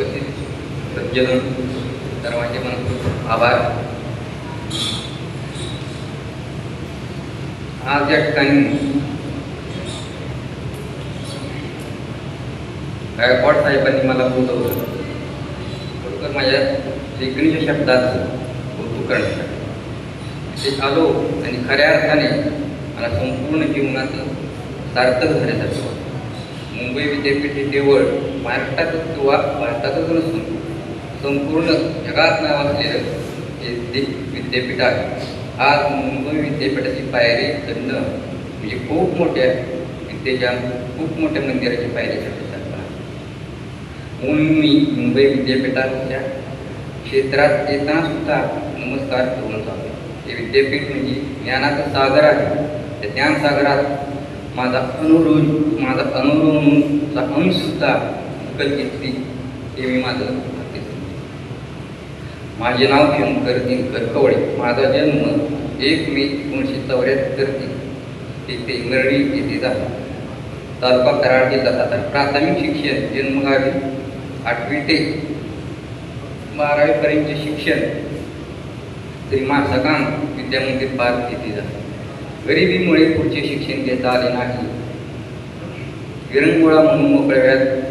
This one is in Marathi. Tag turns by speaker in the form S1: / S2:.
S1: उपस्थित सज्जन सर्वांचे मनपूर्वक आभार. आज या ठिकाणी गायकवाड साहेबांनी मला बोलवलं. बरोबर माझ्या लेखणीच्या शब्दात कौतुक करण्यासाठी. ते आलो आणि खऱ्या अर्थाने मला संपूर्ण जीवनाचं सार्थक झाल्यासारखं विद्यापीठ हे केवळ महाराष्ट्रातच किंवा भारतातच नसून संपूर्ण जगात नाव असलेलं हे दे- विद्यापीठ आहे. आज मुंबई विद्यापीठाची पायरी चढणं म्हणजे खूप मोठ्या विद्येच्या खूप मोठ्या मंदिराची पायरी चढण्यासारखं म्हणून मी मुंबई विद्यापीठाच्या क्षेत्रात येताना सुद्धा नमस्कार करून जातो. हे विद्यापीठ म्हणजे ज्ञानाचा सागर आहे. त्या ज्ञानसागरात माझा अनुरोध माझा अनुरोधचा अंशसुद्धा विकत घेतली हे मी माझं माझे नाव शंकर दिनकर कवळे माझा जन्म एक मे एकोणीसशे चौऱ्याहत्तर येथे नरळी येथे झाला. तालुका कराड जिल्हा सातारा. प्राथमिक शिक्षण जन्मगावी आठवी ते बारावीपर्यंतचे शिक्षण. श्री मासाकांत विद्यामंदिर पार्क येथे झाले? गरिबीमुळे पुढचे शिक्षण घेता आले नाही. विरंगुळा म्हणून मोकळ्या वेळात